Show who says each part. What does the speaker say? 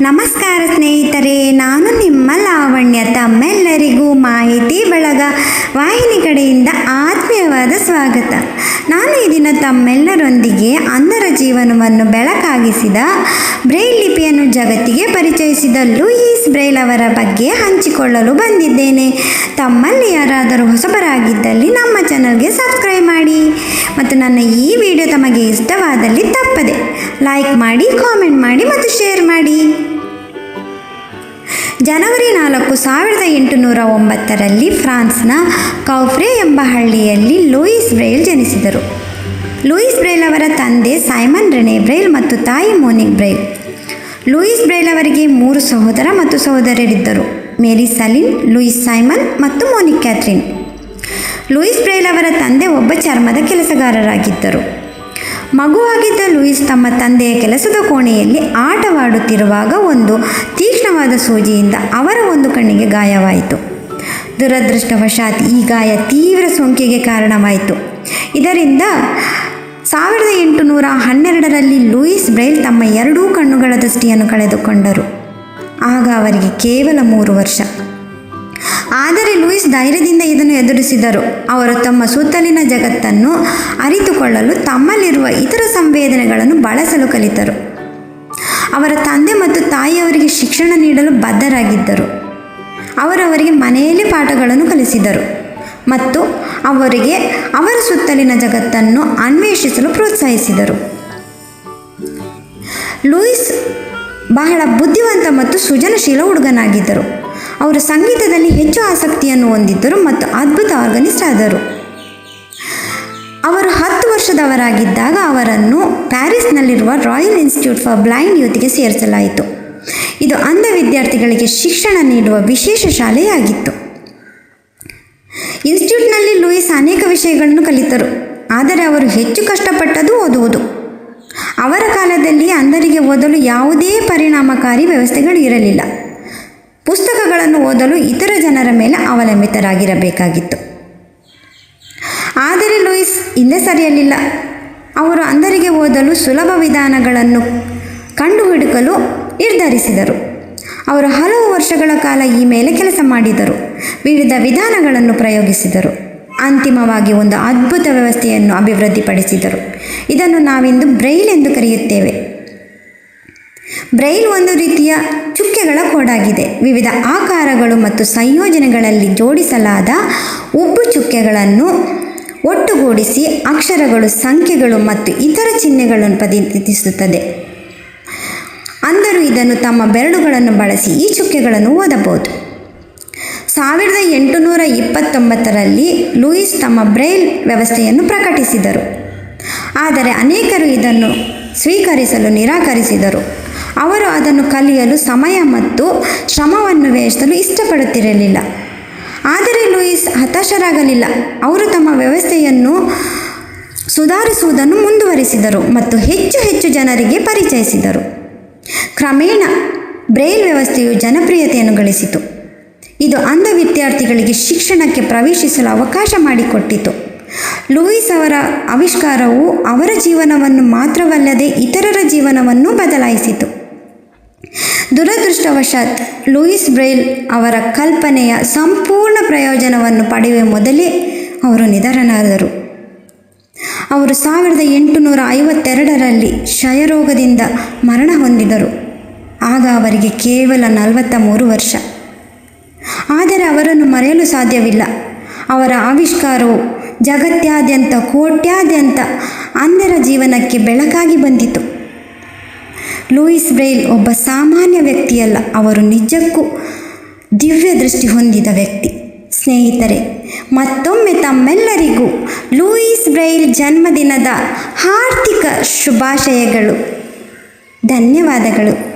Speaker 1: ನಮಸ್ಕಾರ ಸ್ನೇಹಿತರೆ, ನಾನು ನಿಮ್ಮ ಲಾವಣ್ಯ. ತಮ್ಮೆಲ್ಲರಿಗೂ ಮಾಹಿತಿ ಬಳಗ ವಾಹಿನಿ ಕಡೆಯಿಂದ ಆತ್ಮೀಯವಾದ ಸ್ವಾಗತ. ನಾನು ಈ ದಿನ ತಮ್ಮೆಲ್ಲರೊಂದಿಗೆ ಅಂಧರ ಜೀವನವನ್ನು ಬೆಳಕಾಗಿಸಿದ ಬ್ರೈಲ್ ಲಿಪಿಯನ್ನು ಜಗತ್ತಿಗೆ ಪರಿಚಯಿಸಿದ ಲೂಯಿಸ್ ಬ್ರೈಲ್ ಅವರ ಬಗ್ಗೆ ಹಂಚಿಕೊಳ್ಳಲು ಬಂದಿದ್ದೇನೆ. ತಮ್ಮಲ್ಲಿ ಯಾರಾದರೂ ಹೊಸಬರಾಗಿದ್ದಲ್ಲಿ ನಮ್ಮ ಚಾನಲ್ಗೆ ಸಬ್ಸ್ಕ್ರೈಬ್ ಮಾಡಿ. ಮತ್ತು ನನ್ನ ಈ ವಿಡಿಯೋ ತಮಗೆ ಇಷ್ಟವಾದಲ್ಲಿ ತಪ್ಪದೆ ಲೈಕ್ ಮಾಡಿ ಕಾಮೆಂಟ್ ಮಾಡಿ ಮತ್ತು ಶೇರ್ ಮಾಡಿ. ಜನವರಿ ನಾಲ್ಕು ಸಾವಿರದ ಎಂಟುನೂರ ಒಂಬತ್ತರಲ್ಲಿ ಫ್ರಾನ್ಸ್ನ ಕೌಫ್ರೆ ಎಂಬ ಹಳ್ಳಿಯಲ್ಲಿ ಲೂಯಿಸ್ ಬ್ರೈಲ್ ಜನಿಸಿದರು. ಲೂಯಿಸ್ ಬ್ರೈಲ್ ಅವರ ತಂದೆ ಸೈಮನ್ ರೆನೆ ಬ್ರೈಲ್ ಮತ್ತು ತಾಯಿ ಮೋನಿಕ್ ಬ್ರೈಲ್ ಲೂಯಿಸ್ ಬ್ರೈಲ್ ಅವರಿಗೆ ಮೂರು ಸಹೋದರ ಮತ್ತು ಸಹೋದರರಿದ್ದರು. ಮೇರಿ ಸಲಿನ್, ಲೂಯಿಸ್ ಸೈಮನ್ ಮತ್ತು ಮೋನಿಕ್ ಕ್ಯಾಥ್ರಿನ್ ಲೂಯಿಸ್ ಬ್ರೈಲ್ ಅವರ ತಂದೆ ಒಬ್ಬ ಚರ್ಮದ ಕೆಲಸಗಾರರಾಗಿದ್ದರು. ಮಗುವಾಗಿದ್ದ ಲೂಯಿಸ್ ತಮ್ಮ ತಂದೆಯ ಕೆಲಸದ ಕೋಣೆಯಲ್ಲಿ ಆಟವಾಡುತ್ತಿರುವಾಗ ಒಂದು ತೀಕ್ಷ್ಣವಾದ ಸೂಜಿಯಿಂದ ಅವರ ಒಂದು ಕಣ್ಣಿಗೆ ಗಾಯವಾಯಿತು. ದುರದೃಷ್ಟವಶಾತ್ ಈ ಗಾಯ ತೀವ್ರ ಸೋಂಕಿಗೆ ಕಾರಣವಾಯಿತು. ಇದರಿಂದ ಸಾವಿರದ ಎಂಟುನೂರ ಹನ್ನೆರಡರಲ್ಲಿ ಲೂಯಿಸ್ ಬ್ರೈಲ್ ತಮ್ಮ ಎರಡೂ ಕಣ್ಣುಗಳ ದೃಷ್ಟಿಯನ್ನು ಕಳೆದುಕೊಂಡರು. ಆಗ ಅವರಿಗೆ ಕೇವಲ ಮೂರು ವರ್ಷ. ಆದರೆ ಲೂಯಿಸ್ ಧೈರ್ಯದಿಂದ ಇದನ್ನು ಎದುರಿಸಿದರು. ಅವರು ತಮ್ಮ ಸುತ್ತಲಿನ ಜಗತ್ತನ್ನು ಅರಿತುಕೊಳ್ಳಲು ತಮ್ಮಲ್ಲಿರುವ ಇತರ ಸಂವೇದನೆಗಳನ್ನು ಬಳಸಲು ಕಲಿತರು. ಅವರ ತಂದೆ ಮತ್ತು ತಾಯಿಯವರಿಗೆ ಶಿಕ್ಷಣ ನೀಡಲು ಬದ್ಧರಾಗಿದ್ದರು. ಅವರವರಿಗೆ ಮನೆಯಲ್ಲಿ ಪಾಠಗಳನ್ನು ಕಲಿಸಿದರು ಮತ್ತು ಅವರಿಗೆ ಅವರ ಸುತ್ತಲಿನ ಜಗತ್ತನ್ನು ಅನ್ವೇಷಿಸಲು ಪ್ರೋತ್ಸಾಹಿಸಿದರು. ಲೂಯಿಸ್ ಬಹಳ ಬುದ್ಧಿವಂತ ಮತ್ತು ಸೃಜನಶೀಲ ಹುಡುಗನಾಗಿದ್ದರು. ಅವರು ಸಂಗೀತದಲ್ಲಿ ಹೆಚ್ಚು ಆಸಕ್ತಿಯನ್ನು ಹೊಂದಿದ್ದರು ಮತ್ತು ಅದ್ಭುತ ಆರ್ಗನಿಸ್ಟ್ ಆದರು. ಅವರು ಹತ್ತು ವರ್ಷದವರಾಗಿದ್ದಾಗ ಅವರನ್ನು ಪ್ಯಾರಿಸ್ನಲ್ಲಿರುವ ರಾಯಲ್ ಇನ್ಸ್ಟಿಟ್ಯೂಟ್ ಫಾರ್ ಬ್ಲೈಂಡ್ ಯೂತ್ಗೆ ಸೇರಿಸಲಾಯಿತು. ಇದು ಅಂಧ ವಿದ್ಯಾರ್ಥಿಗಳಿಗೆ ಶಿಕ್ಷಣ ನೀಡುವ ವಿಶೇಷ ಶಾಲೆಯಾಗಿತ್ತು. ಇನ್ಸ್ಟಿಟ್ಯೂಟ್ನಲ್ಲಿ ಲೂಯಿಸ್ ಅನೇಕ ವಿಷಯಗಳನ್ನು ಕಲಿತರು, ಆದರೆ ಅವರು ಹೆಚ್ಚು ಕಷ್ಟಪಟ್ಟದು ಓದುವುದು. ಅವರ ಕಾಲದಲ್ಲಿ ಅಂಧರಿಗೆ ಓದಲು ಯಾವುದೇ ಪರಿಣಾಮಕಾರಿ ವ್ಯವಸ್ಥೆಗಳು ಇರಲಿಲ್ಲ. ಪುಸ್ತಕಗಳನ್ನು ಓದಲು ಇತರ ಜನರ ಮೇಲೆ ಅವಲಂಬಿತರಾಗಿರಬೇಕಾಗಿತ್ತು. ಆದರೆ ಲೂಯಿಸ್ ಹಿಂದೆ ಸರಿಯಲಿಲ್ಲ. ಅವರು ಅಂಧರಿಗೆ ಓದಲು ಸುಲಭ ವಿಧಾನಗಳನ್ನು ಕಂಡುಹಿಡುಕಲು ನಿರ್ಧರಿಸಿದರು. ಅವರು ಹಲವು ವರ್ಷಗಳ ಕಾಲ ಈ ಮೇಲೆ ಕೆಲಸ ಮಾಡಿದರು. ವಿವಿಧ ವಿಧಾನಗಳನ್ನು ಪ್ರಯೋಗಿಸಿದರು. ಅಂತಿಮವಾಗಿ ಒಂದು ಅದ್ಭುತ ವ್ಯವಸ್ಥೆಯನ್ನು ಅಭಿವೃದ್ಧಿಪಡಿಸಿದರು. ಇದನ್ನು ನಾವಿಂದು ಬ್ರೈಲ್ ಎಂದು ಕರೆಯುತ್ತೇವೆ. ಬ್ರೈಲ್ ಒಂದು ರೀತಿಯ ಚುಕ್ಕೆಗಳ ಕೋಡಾಗಿದೆ. ವಿವಿಧ ಆಕಾರಗಳು ಮತ್ತು ಸಂಯೋಜನೆಗಳಲ್ಲಿ ಜೋಡಿಸಲಾದ ಉಬ್ಬು ಚುಕ್ಕೆಗಳನ್ನು ಒಟ್ಟುಗೂಡಿಸಿ ಅಕ್ಷರಗಳು, ಸಂಖ್ಯೆಗಳು ಮತ್ತು ಇತರ ಚಿಹ್ನೆಗಳನ್ನು ಪ್ರತಿನಿಧಿಸುತ್ತದೆ. ಅಂದರು ಇದನ್ನು ತಮ್ಮ ಬೆರಳುಗಳನ್ನು ಬಳಸಿ ಈ ಚುಕ್ಕೆಗಳನ್ನು ಓದಬಹುದು. ಸಾವಿರದ ಎಂಟುನೂರ ಇಪ್ಪತ್ತೊಂಬತ್ತರಲ್ಲಿ ಲೂಯಿಸ್ ತಮ್ಮ ಬ್ರೈಲ್ ವ್ಯವಸ್ಥೆಯನ್ನು ಪ್ರಕಟಿಸಿದರು. ಆದರೆ ಅನೇಕರು ಇದನ್ನು ಸ್ವೀಕರಿಸಲು ನಿರಾಕರಿಸಿದರು. ಅವರು ಅದನ್ನು ಕಲಿಯಲು ಸಮಯ ಮತ್ತು ಶ್ರಮವನ್ನು ವ್ಯಯಿಸಲು ಇಷ್ಟಪಡುತ್ತಿರಲಿಲ್ಲ. ಆದರೆ ಲೂಯಿಸ್ ಹತಾಶರಾಗಲಿಲ್ಲ. ಅವರು ತಮ್ಮ ವ್ಯವಸ್ಥೆಯನ್ನು ಸುಧಾರಿಸುವುದನ್ನು ಮುಂದುವರಿಸಿದರು ಮತ್ತು ಹೆಚ್ಚು ಹೆಚ್ಚು ಜನರಿಗೆ ಪರಿಚಯಿಸಿದರು. ಕ್ರಮೇಣ ಬ್ರೈಲ್ ವ್ಯವಸ್ಥೆಯು ಜನಪ್ರಿಯತೆಯನ್ನು ಗಳಿಸಿತು. ಇದು ಅಂಧ ವಿದ್ಯಾರ್ಥಿಗಳಿಗೆ ಶಿಕ್ಷಣಕ್ಕೆ ಪ್ರವೇಶಿಸಲು ಅವಕಾಶ ಮಾಡಿಕೊಟ್ಟಿತು. ಲೂಯಿಸ್ ಅವರ ಆವಿಷ್ಕಾರವು ಅವರ ಜೀವನವನ್ನು ಮಾತ್ರವಲ್ಲದೆ ಇತರರ ಜೀವನವನ್ನು ಬದಲಾಯಿಸಿತು. ದುರದೃಷ್ಟವಶಾತ್ ಲೂಯಿಸ್ ಬ್ರೈಲ್ ಅವರ ಕಲ್ಪನೆಯ ಸಂಪೂರ್ಣ ಪ್ರಯೋಜನವನ್ನು ಪಡೆಯುವ ಮೊದಲೇ ಅವರು ನಿಧನರಾದರು. ಅವರು ಸಾವಿರದ ಎಂಟುನೂರ ಐವತ್ತೆರಡರಲ್ಲಿ ಕ್ಷಯರೋಗದಿಂದ ಮರಣ ಹೊಂದಿದರು. ಆಗ ಅವರಿಗೆ ಕೇವಲ ನಲವತ್ತ ಮೂರು ವರ್ಷ. ಆದರೆ ಅವರನ್ನು ಮರೆಯಲು ಸಾಧ್ಯವಿಲ್ಲ. ಅವರ ಆವಿಷ್ಕಾರವು ಜಗತ್ಯಾದ್ಯಂತ, ಕೋಟ್ಯಾದ್ಯಂತ ಅಂಧರ ಜೀವನಕ್ಕೆ ಬೆಳಕಾಗಿ ಬಂದಿತು. ಲೂಯಿಸ್ ಬ್ರೈಲ್ ಒಬ್ಬ ಸಾಮಾನ್ಯ ವ್ಯಕ್ತಿಯಲ್ಲ. ಅವರು ನಿಜಕ್ಕೂ ದಿವ್ಯ ದೃಷ್ಟಿ ಹೊಂದಿದ ವ್ಯಕ್ತಿ. ಸ್ನೇಹಿತರೆ, ಮತ್ತೊಮ್ಮೆ ತಮ್ಮೆಲ್ಲರಿಗೂ ಲೂಯಿಸ್ ಬ್ರೈಲ್ ಜನ್ಮದಿನದ ಹಾರ್ದಿಕ ಶುಭಾಶಯಗಳು. ಧನ್ಯವಾದಗಳು.